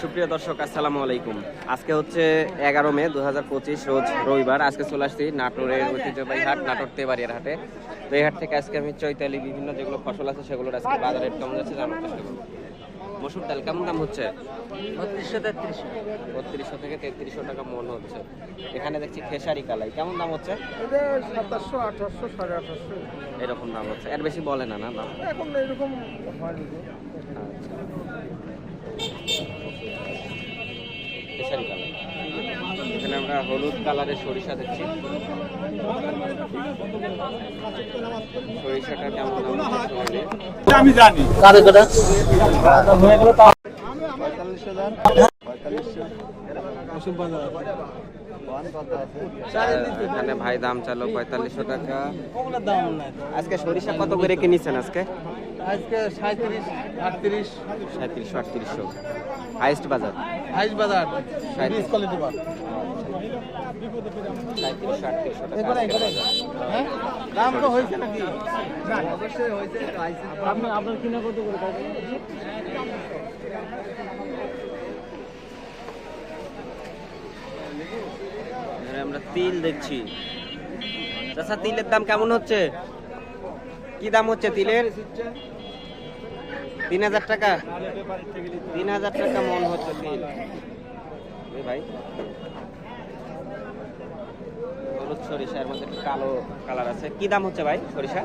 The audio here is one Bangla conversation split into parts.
সুপ্রিয় দর্শক আসসালামু আলাইকুম। আজকে হচ্ছে এগারো মে দু পঁচিশ রোজ রবিবার। আজকে চলে আসছি নাটোরের ঐতিহ্যবাহী হাট নাটোর তেবাড়িয়ার হাটে। তো এই হাট থেকে আজকে আমি চৈতালি বিভিন্ন যেগুলো ফসল আছে সেগুলোর আজকে বাজার রেট কেমন যাচ্ছে জানার চেষ্টা করব। মসুর ডাল কেমন দাম হচ্ছে? বত্রিশশো তেত্রিশশো। বত্রিশশো থেকে তেত্রিশশো টাকা মন হচ্ছে। এখানে দেখছি খেসারি কালাই। কেমন দাম হচ্ছে? সাতাশশো আঠাশশো সাড়ে আঠাশশো। এরকম দাম হচ্ছে। এর বেশি বলে না না দাম এখন এরকম হয়নি গো। আচ্ছা খেসারি কালাই এখানে আমরা হলুদ কালারের সরিষা দেখছি সরিষাটা কেমন আমি জানি। এখানে ভাই দাম চালো পঁয়তাল্লিশশো টাকা। ওগুলোর দাম নাই আজকে সরিষা কত করে কিনেছেন আজকে? আজকে সাঁত্রিশ আটত্রিশ। সাঁত্রিশশো আটত্রিশশো। হাইস্ট বাজার? হাইস বাজার। সাঁত্রিশ। কোয়ালিটি বার। হ্যাঁ? দাম তো হয়েছে নাকি? অবশ্যই হয়েছে আপনার আপনার কিনা কত করে? আমরা তিল দেখছি। চাষা তিলের দাম কেমন হচ্ছে? কি দাম হচ্ছে তিলের? তিন হাজার টাকা। তিন হাজার টাকা মন হচ্ছে তিল। ভাই। হলুদ সরিষা এর মধ্যে একটু কালো কালার আছে। কি দাম হচ্ছে ভাই সরিষা?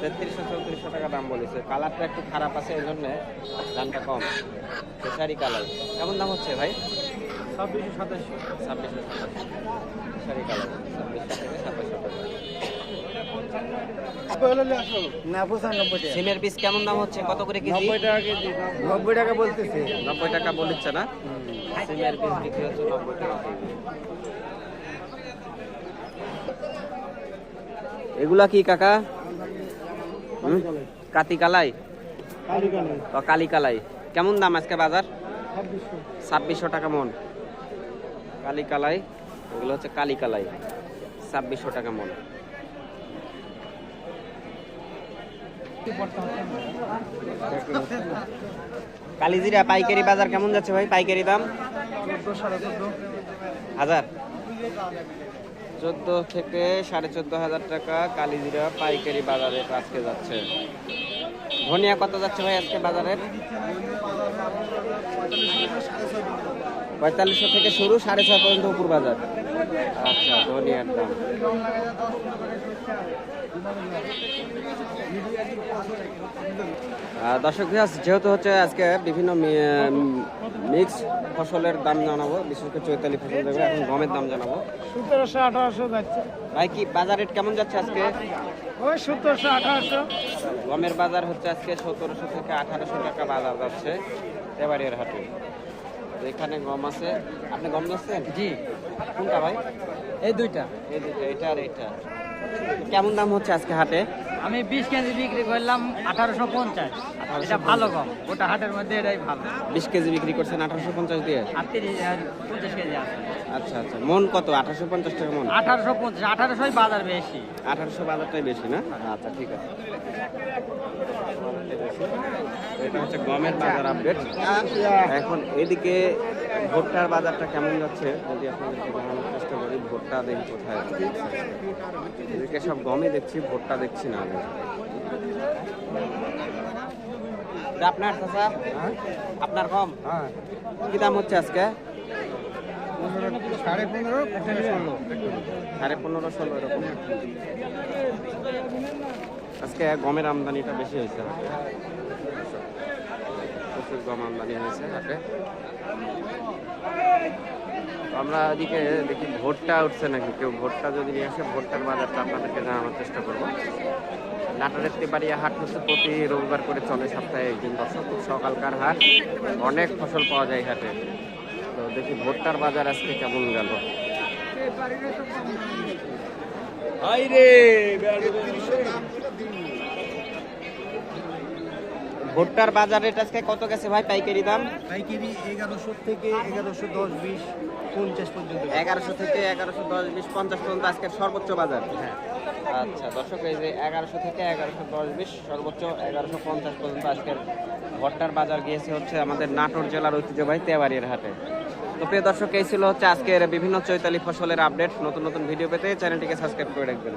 তেত্রিশশো চৌত্রিশশো টাকা দাম বলেছে। কালারটা একটু খারাপ আছে এই জন্য দামটা কম। খেসারি কালার। কেমন দাম হচ্ছে ভাই? ছাব্বিশশো সাতাশশো ছাব্বিশশো সাতাশশো খেসারি কালার। ছাব্বিশশো থেকে সাতাশশো টাকা সিমের পিস কেমন দাম হচ্ছে? কত করে কেজি? নব্বই টাকা কেজি। বলতেছে। নব্বই টাকা বলেছে না? সিমের পিস বিক্রি হচ্ছে নব্বই টাকা এগুলা কি কাকা? কাতি কালাই? কালি কালাই। কেমন দাম আজকে বাজার? ছাব্বিশশো টাকা মন। কালি কালাই এগুলো হচ্ছে কালি কালাই ছাব্বিশশো টাকা মন। কালিজিরা পাইকারি বাজার কেমন যাচ্ছে ভাই? পাইকারি দাম? হাজার? চোদ্দ থেকে সাড়ে চোদ্দ হাজার টাকা কালিজিরা পাইকারি বাজারে আজকে যাচ্ছে। ধনিয়া কত যাচ্ছে ভাই আজকে বাজারের পঁয়তাল্লিশশো থেকে শুরু, সাড়ে ছয় পর্যন্ত উপর বাজার। আচ্ছা ধনিয়ার দাম। দর্শক যেহেতু হচ্ছে আজকে বিভিন্ন মিক্স ফসলের দাম জানাব বিশেষ করে চৈতালি ফসল দেখব এখন গমের দাম জানাব। সতেরোশো আঠারোশো যাচ্ছে। ভাই কি বাজার রেট কেমন যাচ্ছে আজকে? ওই সতেরোশো আঠারোশো। গমের বাজার হচ্ছে আজকে সতেরোশো থেকে আঠারোশো টাকা বাজার যাচ্ছে এবারের হাটে। এখানে গম আছে। আপনি গম যাচ্ছেন জি। কোনটা ভাই? এই দুইটা। এই দুটো এটা আর এটা কেমন দাম হচ্ছে আজকে হাটে? আমি বিশ কেজি বিক্রি করলাম আঠারোশো পঞ্চাশ। এটা ভালো কম ওটা হাটের মধ্যে এটাই ভালো। বিশ কেজি বিক্রি করছেন আঠারোশো পঞ্চাশ দিয়ে? পঞ্চাশ কেজি আছে। আচ্ছা আচ্ছা। মন কত? আঠারোশো পঞ্চাশ টাকা মন? আঠারোশো পঞ্চাশ আঠারোশোই বাজার বেশি। আঠারোশো বাজারটাই বেশি না? আচ্ছা ঠিক আছে। এটা হচ্ছে গমের বাজার আপডেট এখন এদিকে ভুট্টার বাজারটা কেমন যাচ্ছে? যদি আপনাদেরকে জানানোর চেষ্টা করি ভুট্টা দেখি কোথায় এদিকে সব গমই দেখছি ভুট্টা দেখছি না আমি। আপনার চাচা? আপনার গম? হ্যাঁ। কি দাম হচ্ছে আজকে? সাড়ে পনেরো ষোলো। সাড়ে পনেরো ষোলো এরকম। আজকে গমের আমদানিটা বেশি হয়েছে। প্রচুর গম আমদানি হয়েছে হাটে আমরা এদিকে দেখি ভোটটা উঠছে নাকি? কেউ ভোটটা যদি নিয়ে আসে, ভোটটার বাজারটা আপনাদেরকে জানানোর চেষ্টা করব। নাটোরের তেবাড়িয়া হাট হচ্ছে প্রতি রবিবার করে চলে সপ্তাহে একদিন দর্শক সকালকার হাট, অনেক ফসল পাওয়া যায় হাটে। তো দেখি ভোটটার বাজার আজকে কেমন গেল। ভুট্টার বাজার রেট আজকে কত গেছে ভাই পাইকারি দাম? পাইকারি এগারোশো থেকে এগারোশো দশ বিশ পঞ্চাশ পর্যন্ত এগারোশো থেকে এগারোশো দশ বিশ পঞ্চাশ পর্যন্ত আজকের সর্বোচ্চ বাজার। আচ্ছা দর্শক এই যে এগারোশো থেকে এগারোশো দশ বিশ সর্বোচ্চ এগারোশো পঞ্চাশ পর্যন্ত আজকের ভট্টার বাজার গিয়েছে হচ্ছে আমাদের নাটোর জেলার ঐতিহ্যবাহী তেওয়ারির হাটে। তো প্রিয় দর্শক এই ছিল হচ্ছে আজকের বিভিন্ন চৈতালি ফসলের আপডেট নতুন নতুন ভিডিও পেতে চ্যানেলটিকে সাবস্ক্রাইব করে রাখবেন।